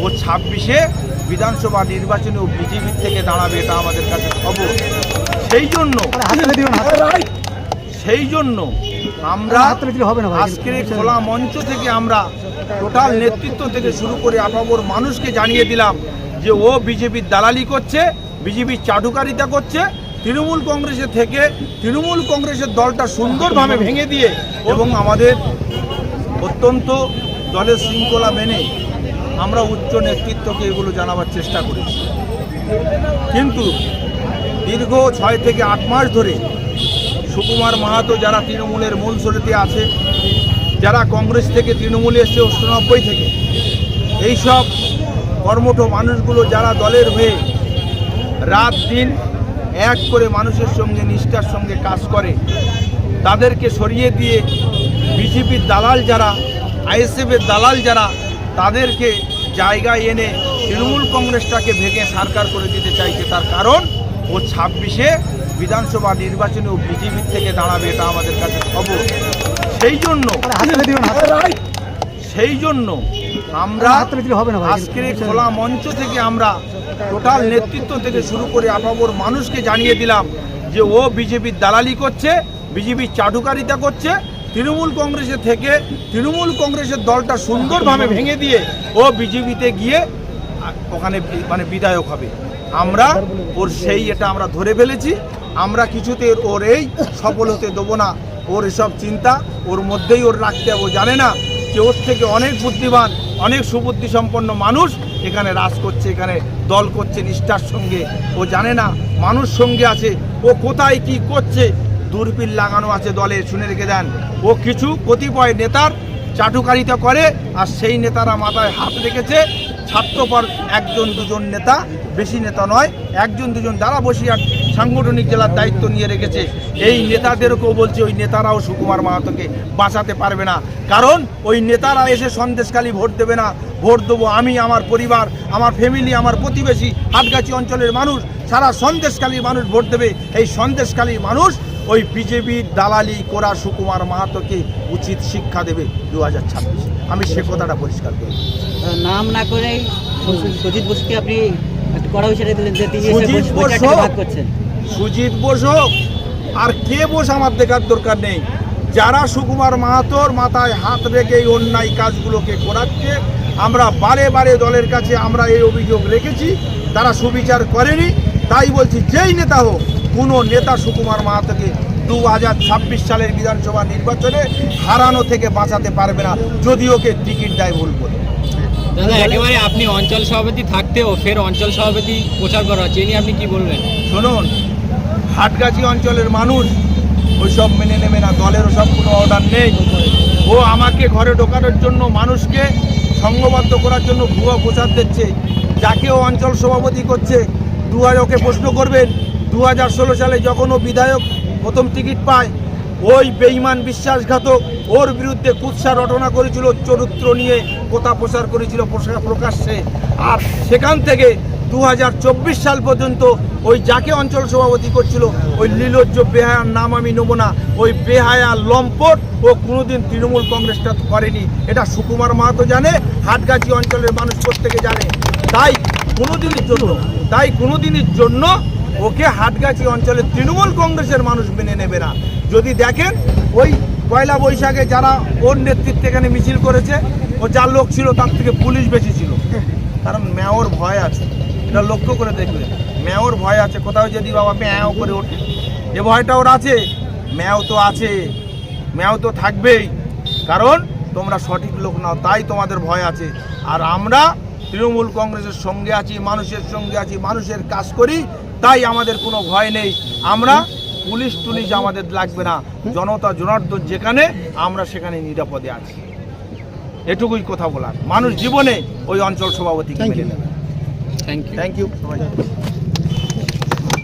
ও ছাব্বিশে বিধানসভা নির্বাচনে ও বিজেপির থেকে দাঁড়াবে এটা আমাদের কাছে খবর। সেই জন্য সেই জন্য আমরা আজকের খোলা মঞ্চ থেকে আমরা টোটাল নেতৃত্ব থেকে শুরু করে আপামর মানুষকে জানিয়ে দিলাম যে ও বিজেপির দালালি করছে বিজেপির চাটুকারিতা করছে তৃণমূল কংগ্রেসের থেকে তৃণমূল কংগ্রেসের দলটা সুন্দরভাবে ভেঙে দিয়ে এবং আমাদের অত্যন্ত দলের শৃঙ্খলা মেনে আমরা উচ্চ নেতৃত্বকে এগুলো জানাবার চেষ্টা করেছি কিন্তু দীর্ঘ ছয় থেকে আট মাস ধরে সুকুমার মাহাতো যারা তৃণমূলের মূল শরীরে আছে, যারা কংগ্রেস থেকে তৃণমূলে এসছে অষ্টানব্বই থেকে, এইসব কর্মঠ মানুষগুলো যারা দলের হয়ে রাত দিন এক করে মানুষের সঙ্গে, নিষ্ঠার সঙ্গে কাজ করে, তাদেরকে সরিয়ে দিয়ে বিজেপির দালাল যারা, আইএসএফের দালাল যারা তাদেরকে জায়গায় এনে তৃণমূল কংগ্রেসটাকে ভেঙে সরকার করে দিতে চাইছে। তার কারণ ও ছাব্বিশে বিধানসভা নির্বাচনে ও বিজেপির থেকে দাঁড়াবে এটা আমাদের কাছে খবর। সেই জন্য সেই জন্য আমরা আজকের খোলা মঞ্চ থেকে আমরা টোটাল নেতৃত্ব থেকে শুরু করে আপামর মানুষকে জানিয়ে দিলাম যে ও বিজেপির দালালি করছে বিজেপির চাটুকারিতা করছে তৃণমূল কংগ্রেসের থেকে তৃণমূল কংগ্রেসের দলটা সুন্দরভাবে ভেঙে দিয়ে ও বিজেপিতে গিয়ে ওখানে মানে বিধায়ক হবে। আমরা ওর সেই এটা আমরা ধরে ফেলেছি। আমরা কিছুতে ওর এই সফল হতে দেবো না। ওর এসব চিন্তা ওর মধ্যেই ওর রাখতে ও জানে না যে ওর থেকে অনেক বুদ্ধিমান, অনেক সুবুদ্ধি সম্পন্ন মানুষ এখানে রাজ করছে, এখানে দল করছে নিষ্ঠার সঙ্গে। ও জানে না মানুষ সঙ্গে আছে। ও কোথায় কি করছে দূরবীন লাগানো আছে দলে, শুনে রেখে দেন। ও কিছু কতিপয় নেতার চাটুকারিতা করে, আর সেই নেতারা মাথায় হাত রেখেছে। ছাত্রপর একজন দুজন নেতা, বেশি নেতা নয়, একজন দুজন যারা বসিরহাট সাংগঠনিক জেলার দায়িত্ব নিয়ে রেখেছে। এই নেতাদেরকেও বলছে, ওই নেতারাও সুকুমার মাহাতোকে বাঁচাতে পারবে না। কারণ ওই নেতারা এসে সন্দেশকালী ভোট দেবে না। ভোট দেবো আমি, আমার পরিবার, আমার ফ্যামিলি, আমার প্রতিবেশী। হাটগাছি অঞ্চলের মানুষ, সারা সন্দেশখালীর মানুষ ভোট দেবে। এই সন্দেশখালীর মানুষ ওই বিজেপির দালালি করা সুকুমার মাহাতোকে উচিত শিক্ষা দেবে দু হাজার ছাব্বিশ। আমি সে কথাটা পরিষ্কার করি নাম না করেই সুজিত বোসকে আপনি একটা কড়া দিলেন যে তিনি সুজিত বোস। সুজিত বোস আর কে বোস আমার দেখার দরকার নেই। যারা সুকুমার মাহাতোর মাথায় হাত রেখে এই অন্যায় কাজগুলোকে করাচ্ছে আমরা বারে বারে দলের কাছে আমরা এই অভিযোগ রেখেছি তারা সুবিচার করেনি তাই বলছি যেই নেতা হোক কোনো নেতা সুকুমার মাহাতোকে দু হাজার ছাব্বিশ সালের বিধানসভা নির্বাচনে হারানো থেকে বাঁচাতে পারবে না। যদি ওকে টিকিট দেয় ভুল করে। দাদা একেবারে আপনি অঞ্চল সভাপতি থাকতেও ফের অঞ্চল সভাপতি প্রচার করা হচ্ছে নিয়ে আপনি কি বলবেন? শুনুন হাটগাছি অঞ্চলের মানুষ ওইসব মেনে নেবে না দলের ওসব কোনো অর্ডার নেই। ও আমাকে ঘরে ঢোকানোর জন্য মানুষকে সংঘবদ্ধ করার জন্য ভুয়া প্রচার দিচ্ছে। যাকে ও অঞ্চল সভাপতি করছে দু হাজার ওকে প্রশ্ন করবেন দু হাজার ষোলো সালে যখন ও বিধায়ক প্রথম টিকিট পায়, ওই বেইমান বিশ্বাসঘাতক ওর বিরুদ্ধে কুৎসা রটনা করেছিল, চরিত্র নিয়ে কথা প্রচার করেছিল প্রকাশ্যে। আর সেখান থেকে দু হাজার চব্বিশ সাল পর্যন্ত ওই যাকে অঞ্চল সভাপতি করছিল, ওই লীলজ্জ বেহায়ার নাম আমি নেব না, ওই বেহায়া লম্পট ও কোনোদিন তৃণমূল কংগ্রেসটা করেনি। এটা সুকুমার মাহাতো জানে, হাটগাছি অঞ্চলের মানুষ প্রত্যেকে জানে। তাই কোনোদিনের জন্য, তাই কোনোদিনের জন্য ওকে হাটগাছি অঞ্চলের তৃণমূল কংগ্রেসের মানুষ মেনে নেবে না। যদি দেখেন, ওই পয়লা বৈশাখে যারা ওর নেতৃত্বে এখানে মিছিল করেছে, ও যার লোক ছিল তার থেকে পুলিশ বেশি ছিল। কারণ মেয়র ভয় আছে। এটা লক্ষ্য করে দেখবে মেয়র ভয় আছে। কোথাও যদি বাবা ম্যাও করে ওঠে। এ ভয়টা ওর আছে, ম্যাও তো আছে। ম্যাও তো থাকবেই। কারণ তোমরা সঠিক লোক নাও, তাই তোমাদের ভয় আছে। আর আমরা তৃণমূল কংগ্রেসের সঙ্গে আছি, মানুষের সঙ্গে আছি, মানুষের কাজ করি। তাই আমাদের কোনো ভয় নেই। আমরা পুলিশ টুলিশ আমাদের লাগবে না। জনতা জনার্দন যেখানে আমরা সেখানে নিরাপদে আছি। এটুকুই কথা বলার। মানুষ জীবনে ওই অঞ্চল সভাপতি নেবে। থ্যাংক ইউ থ্যাংক ইউ সবাই